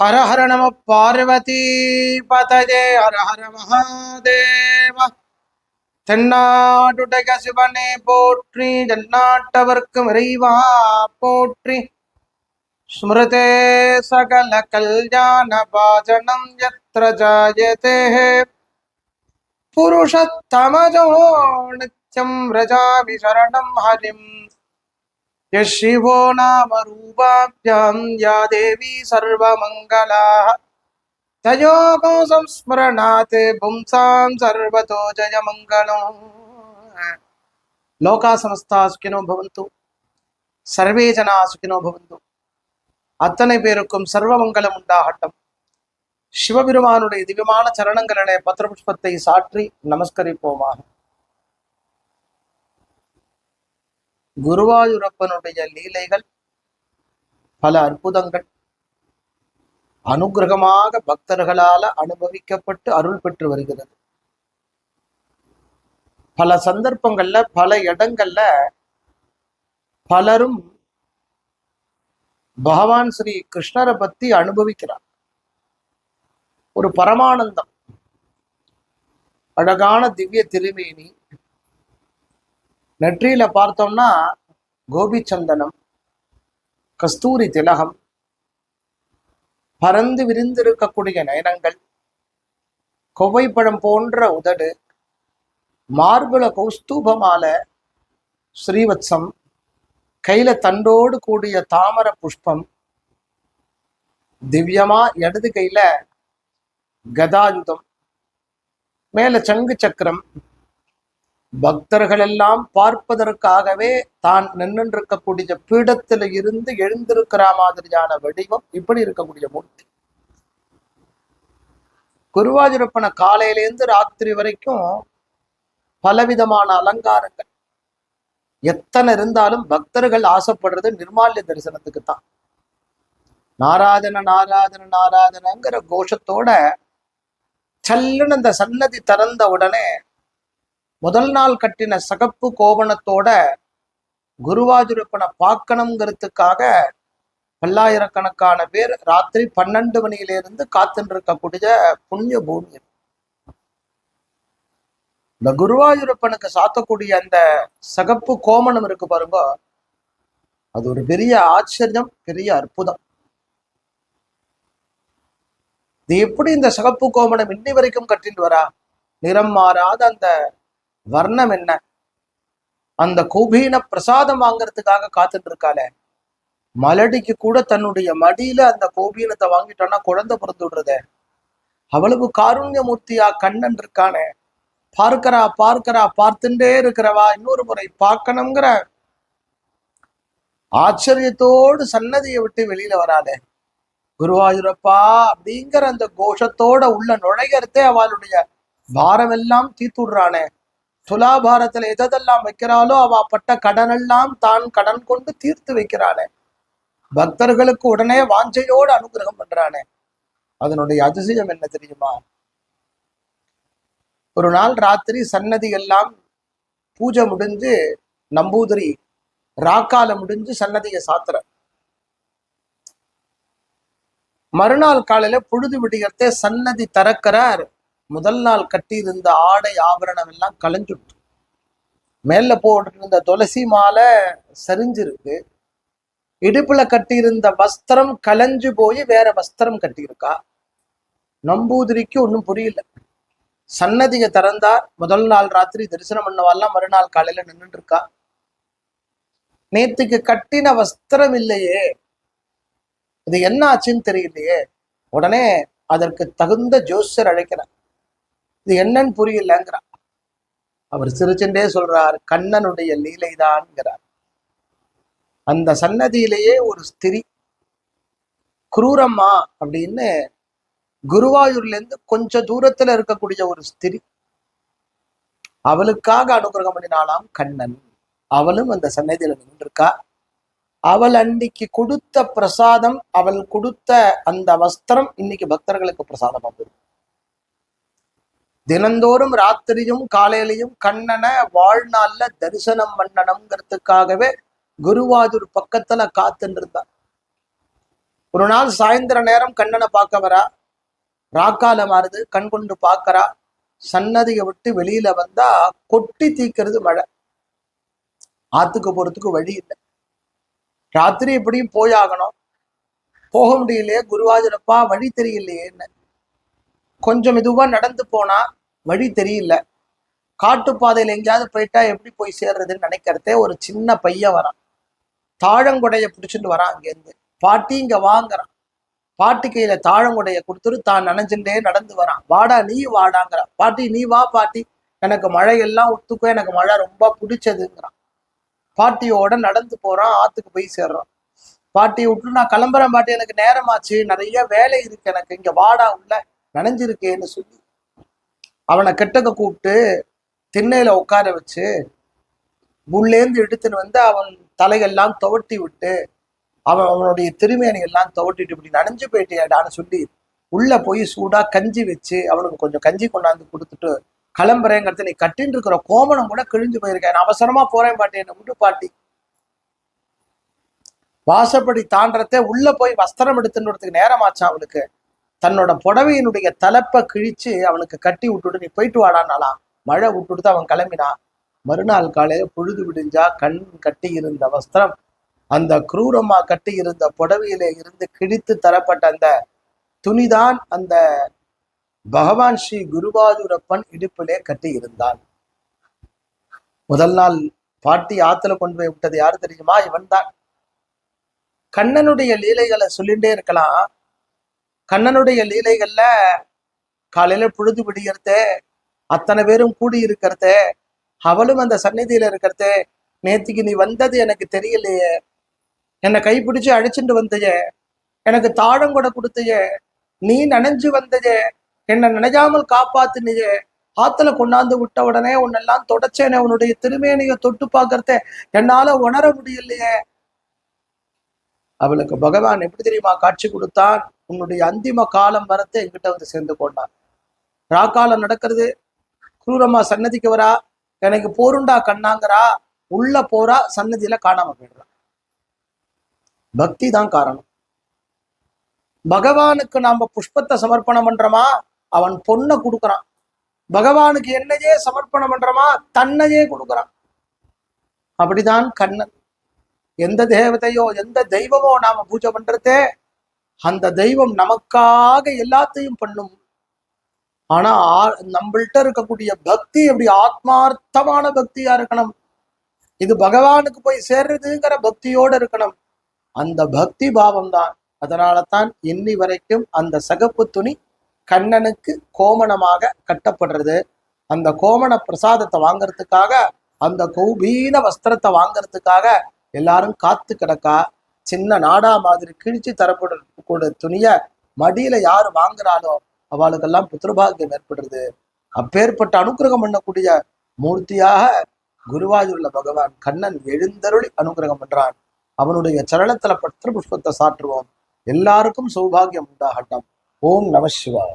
ஹர ஹர நம பார்வதி பதஜே ஹர ஹர மகாதேவ தென்னாடுடைய சிவனே போற்றி ஜன்னாட்டவர்க்கும் இறைவா போற்றி ஸ்மிருதே சகல கல்யாண பாஜனம் யத்ர ஜாயதே புருஷத்தமஜோ நித்யம் ரஜாமி சரணம் ஹரிம் यः शिवो नाम रूपाभ्यां या देवी सर्वमङ्गलाः तयोगो संस्मरणात् पुंसां सर्वतो जयमङ्गलो लोका समस्ता सुखिनो भवन्तु சர்வே ஜனா சுகினோ பவந்து அத்தனை பேருக்கும் சர்வமங்கலம் உண்டாகட்டும் சிவபெருமானுடைய திவ்யமான சரணங்களிலே பத்திரபுஷ்பத்தை சாற்றி நமஸ்கரிப்போமாக குருவாயூரப்பனுடைய லீலைகள் பல அற்புதங்கள். அனுகிரகமாக பக்தர்களால அனுபவிக்கப்பட்டு அருள் பெற்று வருகிறது. பல சந்தர்ப்பங்கள்ல பல இடங்கள்ல பலரும் பகவான் ஸ்ரீ கிருஷ்ணரை பத்தி அனுபவிக்கிறார். ஒரு பரமானந்தம். அழகான திவ்ய திருமேனி நெற்றியில பார்த்தோம்னா கோபிச்சந்தனம் கஸ்தூரி திலகம் பறந்து விரிந்திருக்கக்கூடிய நயனங்கள் கொவைப்பழம் போன்ற உதடு மார்புல கௌஸ்தூபமால ஸ்ரீவத்சம் கையில தண்டோடு கூடிய தாமர புஷ்பம் திவ்யமா இடது கையில கதாயுதம் மேல சங்கு சக்கரம் பக்தர்கள் எல்லாம் பார்ப்பதற்காகவே தான் நின்றுருக்கக்கூடிய பீடத்துல இருந்து எழுந்திருக்கிற மாதிரியான வடிவம் இப்படி இருக்கக்கூடிய மூர்த்தி. குருவாயூரப்பனை காலையிலேருந்து ராத்திரி வரைக்கும் பலவிதமான அலங்காரங்கள். எத்தனை இருந்தாலும் பக்தர்கள் ஆசைப்படுறது நிர்மால்ய தரிசனத்துக்கு தான். நாராதன நாராதன நாராதனங்கிற கோஷத்தோட சல்லுன்னு அந்த சன்னதி திறந்த உடனே முதல் நாள் கட்டின சகப்பு கோவணத்தோட குருவாயூரப்பனை பார்க்கணுங்கிறதுக்காக பல்லாயிரக்கணக்கான பேர் ராத்திரி பன்னெண்டு மணியிலிருந்து காத்துட்டு இருக்கக்கூடிய புண்ணிய பூமி. இந்த குருவாயூரப்பனுக்கு சாத்தக்கூடிய அந்த சகப்பு கோமணம் இருக்கு பாருங்க. அது ஒரு பெரிய ஆச்சரியம் பெரிய அற்புதம். இது எப்படி இந்த சகப்பு கோமணம் இன்னி வரைக்கும் கட்டிட்டு வரா? நிறம் மாறாத அந்த வர்ணம் என்ன? அந்த கோபீன பிரசாதம் வாங்கறதுக்காக காத்துட்டு இருக்காளே மலடிக்கு கூட தன்னுடைய மடியில அந்த கோபீனத்தை வாங்கிட்டோம்னா குழந்தை பிறந்து விடுறதே. அவ்வளவு காருண்யமூர்த்தியா கண்ணன் இருக்கானே. பார்க்கறா பார்க்கறா பார்த்துட்டே இருக்கிறவா இன்னொரு முறை பார்க்கணுங்கிற ஆச்சரியத்தோடு சன்னதியை விட்டு வெளியில வராதே குருவாயூரப்பா அப்படிங்கிற அந்த கோஷத்தோட உள்ள நுழைகிறதே அவளுடைய பாரமெல்லாம் தீத்துடுறானே. துலாபாரத்துல எதெல்லாம் வைக்கிறாளோ அவ பட்ட கடனெல்லாம் தான் கடன் கொண்டு தீர்த்து வைக்கிறானே பக்தர்களுக்கு உடனே வாஞ்சையோடு அனுகிரகம் பண்றானே. அதனுடைய அதிசயம் என்ன தெரியுமா? ஒரு நாள் ராத்திரி சன்னதி எல்லாம் பூஜை முடிஞ்சு நம்பூதிரி ராக்கால முடிஞ்சு சன்னதியை சாத்துற. மறுநாள் காலையில பொழுது விடுகிறதே சன்னதி திறக்கிறார். முதல் நாள் கட்டியிருந்த ஆடை ஆபரணம் எல்லாம் கலைஞ்சுட்டு மேல போட்டிருந்த துளசி மாலை சரிஞ்சிருக்கு. இடுப்புல கட்டியிருந்த வஸ்திரம் கலைஞ்சு போய் வேற வஸ்திரம் கட்டியிருக்கா? நம்பூதிரிக்கு ஒன்றும் புரியல. சன்னதியை திறந்தார் முதல் நாள் ராத்திரி தரிசனம் பண்ணவாலாம் மறுநாள் காலையில நின்றுட்டு இருக்கா நேத்துக்கு கட்டின வஸ்திரம் இல்லையே. இது என்ன ஆச்சுன்னு தெரியலையே. உடனே அதற்கு தகுந்த ஜோசர் அழைக்கிறார். இது என்னன்னு புரியலங்கிறார் அவர் சிரிச்சுட்டே சொல்றார் கண்ணனுடைய லீலைதான்கிறார் அந்த சன்னதியிலேயே ஒரு ஸ்திரி குரூரம்மா அப்படின்னு குருவாயூர்ல இருந்து கொஞ்ச தூரத்துல இருக்கக்கூடிய ஒரு ஸ்திரி அவளுக்காக அனுகிரகம் பண்ணினாலாம் கண்ணன். அவளும் அந்த சன்னதியில நின்றுருக்கா. அவள் அன்னைக்கு கொடுத்த பிரசாதம் அவள் கொடுத்த அந்த வஸ்திரம் இன்னைக்கு பக்தர்களுக்கு பிரசாதமாக போகும் தினந்தோறும் ராத்திரியும் காலையிலையும் கண்ணனை வாழ்நாள்ல தரிசனம் பண்ணணுங்கிறதுக்காகவே குருவாயூர் பக்கத்துல காத்துன்னு இருந்தா ஒரு நாள் சாயந்தர நேரம் கண்ணனை பார்க்க வரா. ராக்கால மாறுது கண் கொண்டு பார்க்கறா. சன்னதியை விட்டு வெளியில வந்தா கொட்டி தீக்கிறது மழை. ஆத்துக்கு போறதுக்கு வழி இல்லை. ராத்திரி எப்படியும் போயாகணும். போக முடியலையே குருவாயூரப்பா வழி தெரியலையே என்ன கொஞ்சம் மெதுவா நடந்து போனா வழி தெரியல. காட்டுப்பாதையில எங்கேயாவது போயிட்டா எப்படி போய் சேர்றதுன்னு நினைக்கிறதே ஒரு சின்ன பையன் வரான். தாழங்குடைய பிடிச்சிட்டு வரான் அங்கேருந்து. பாட்டி இங்க வாங்குறான். பாட்டி கையில தாழங்குடைய கொடுத்துட்டு தான் நினைஞ்சுட்டே நடந்து வரான். வாடா நீ வாடாங்கிறான். பாட்டி நீ வா பாட்டி. எனக்கு மழையெல்லாம் ஒத்துக்கும் எனக்கு மழை ரொம்ப பிடிச்சதுங்கிறான். பாட்டியோட நடந்து போறான் ஆத்துக்கு போய் சேர்றான். பாட்டி விட்டு நான் கிளம்புறேன் பாட்டி எனக்கு நேரமாச்சு. நிறைய வேலை இருக்கு எனக்கு. இங்க வாடா உள்ள. நனைஞ்சிருக்கேன்னு சொல்லி அவனை கெட்டக்க கூப்பிட்டு திண்ணையில உட்கார வச்சு உள்ளேந்து எடுத்துன்னு வந்து அவன் தலையெல்லாம் துவட்டி விட்டு அவன் அவனுடைய திருமையனை எல்லாம் துவட்டிட்டு இப்படி நனைஞ்சு போயிட்டேடான்னு சொல்லி உள்ள போய் சூடா கஞ்சி வச்சு அவனுக்கு கொஞ்சம் கஞ்சி கொண்டாந்து கொடுத்துட்டு கிளம்புறேங்கிறது நீ கட்டின்னு இருக்கிற கோமணம் கூட கிழிஞ்சு போயிருக்கேன் நான் அவசரமா போறேன் பாட்டி என்ன விட்டு பாட்டி. வாசப்படி தாண்டறதே உள்ள போய் வஸ்திரம் எடுத்துன்றதுக்கு நேரமாச்சான் அவனுக்கு? தன்னோட புடவையினுடைய தலைப்பை கிழிச்சு அவனுக்கு கட்டி விட்டுட்டு நீ போயிட்டு வாடானாலாம் மழை விட்டுட்டு அவன் கிளம்பினான் மறுநாள் காலையில பொழுது விடிஞ்சா கண் கட்டி இருந்த வஸ்திரம் அந்த குரூரமா கட்டி இருந்த புடவையில இருந்து கிழித்து தரப்பட்ட அந்த துணிதான் அந்த பகவான் ஸ்ரீ குருபாதுரப்பன் இடுப்பிலே கட்டி இருந்தான். முதல் நாள் பாட்டி ஆத்துல கொண்டு போய் விட்டது யாரு தெரியுமா? இவன் தான் கண்ணனுடைய லீலைகளை சொல்லிட்டே இருக்கலாம். கண்ணனுடைய லீலைகள்ல காலையில பொழுது விடியறதே அத்தனை பேரும் கூடி இருக்கிறதே அவளும் அந்த சந்நிதியில இருக்கிறதே நேத்திக்கு நீ வந்தது எனக்கு தெரியலையே என்னை கைப்பிடிச்சு அழைச்சிட்டு வந்தையே எனக்கு தாழங்கொடை கொடுத்தையே நீ நனைஞ்சு வந்ததே என்னை நினைக்காமல் காப்பாத்துனியே ஆத்துல கொண்டாந்து விட்ட உடனே உன்னெல்லாம் தொடச்சேனே உன்னுடைய திருமேனியை தொட்டு பார்க்கறத என்னால உணர முடியலையே அவளுக்கு பகவான் எப்படி தெரியுமா காட்சி கொடுத்தான் உன்னுடைய அந்திம காலம் வரத்தை என்கிட்ட வந்து சேர்ந்து கொண்டான் ராக்காலம் நடக்கிறது. குரூரமா சன்னதிக்கு வரா. எனக்கு போருண்டா கண்ணாங்கிறா. உள்ள போறா சன்னதியில காணாம போயிடுறா. பக்தி தான் காரணம். பகவானுக்கு நாம புஷ்பத்தை சமர்ப்பணம் பண்றோமா? அவன் பொண்ணை கொடுக்குறான். பகவானுக்கு என்னையே சமர்ப்பணம் பண்றோமா? தன்னையே கொடுக்குறான். அப்படிதான் கண்ணன். எந்த தேவதையோ எந்த தெய்வமோ நாம பூஜை பண்றதே அந்த தெய்வம் நமக்காக எல்லாத்தையும் பண்ணும். ஆனா ஆ- நம்மள்ட்ட இருக்கக்கூடிய பக்தி எப்படி ஆத்மார்த்தமான பக்தியா இருக்கணும்? இது பகவானுக்கு போய் சேர்றதுங்கிற பக்தியோட இருக்கணும். அந்த பக்தி பாவம் தான் அதனால தான் இன்னி வரைக்கும் அந்த சகப்பு துணி கண்ணனுக்கு கோமணமாக கட்டப்படுறது. அந்த கோமண பிரசாதத்தை வாங்குறதுக்காக அந்த கௌபீன வஸ்திரத்தை வாங்குறதுக்காக எல்லாரும் காத்து கிடக்கா சின்ன நாடா மாதிரி கிழிச்சு தரப்படக்கூடிய துணிய மடியில யாரு வாங்குறாளோ அவளுக்கெல்லாம் புத்திரபாகியம் ஏற்படுறது அப்பேற்பட்ட அனுக்கிரகம் பண்ணக்கூடிய மூர்த்தியாக குருவாயூர்ல பகவான் கண்ணன் எழுந்தருளி அனுக்கிரகம் பண்றான். அவனுடைய சரணத்துல பத்திர புஷ்பத்தை சாற்றுவோம். எல்லாருக்கும் சௌபாகியம் உண்டாகட்டும். ஓம் நம சிவாய.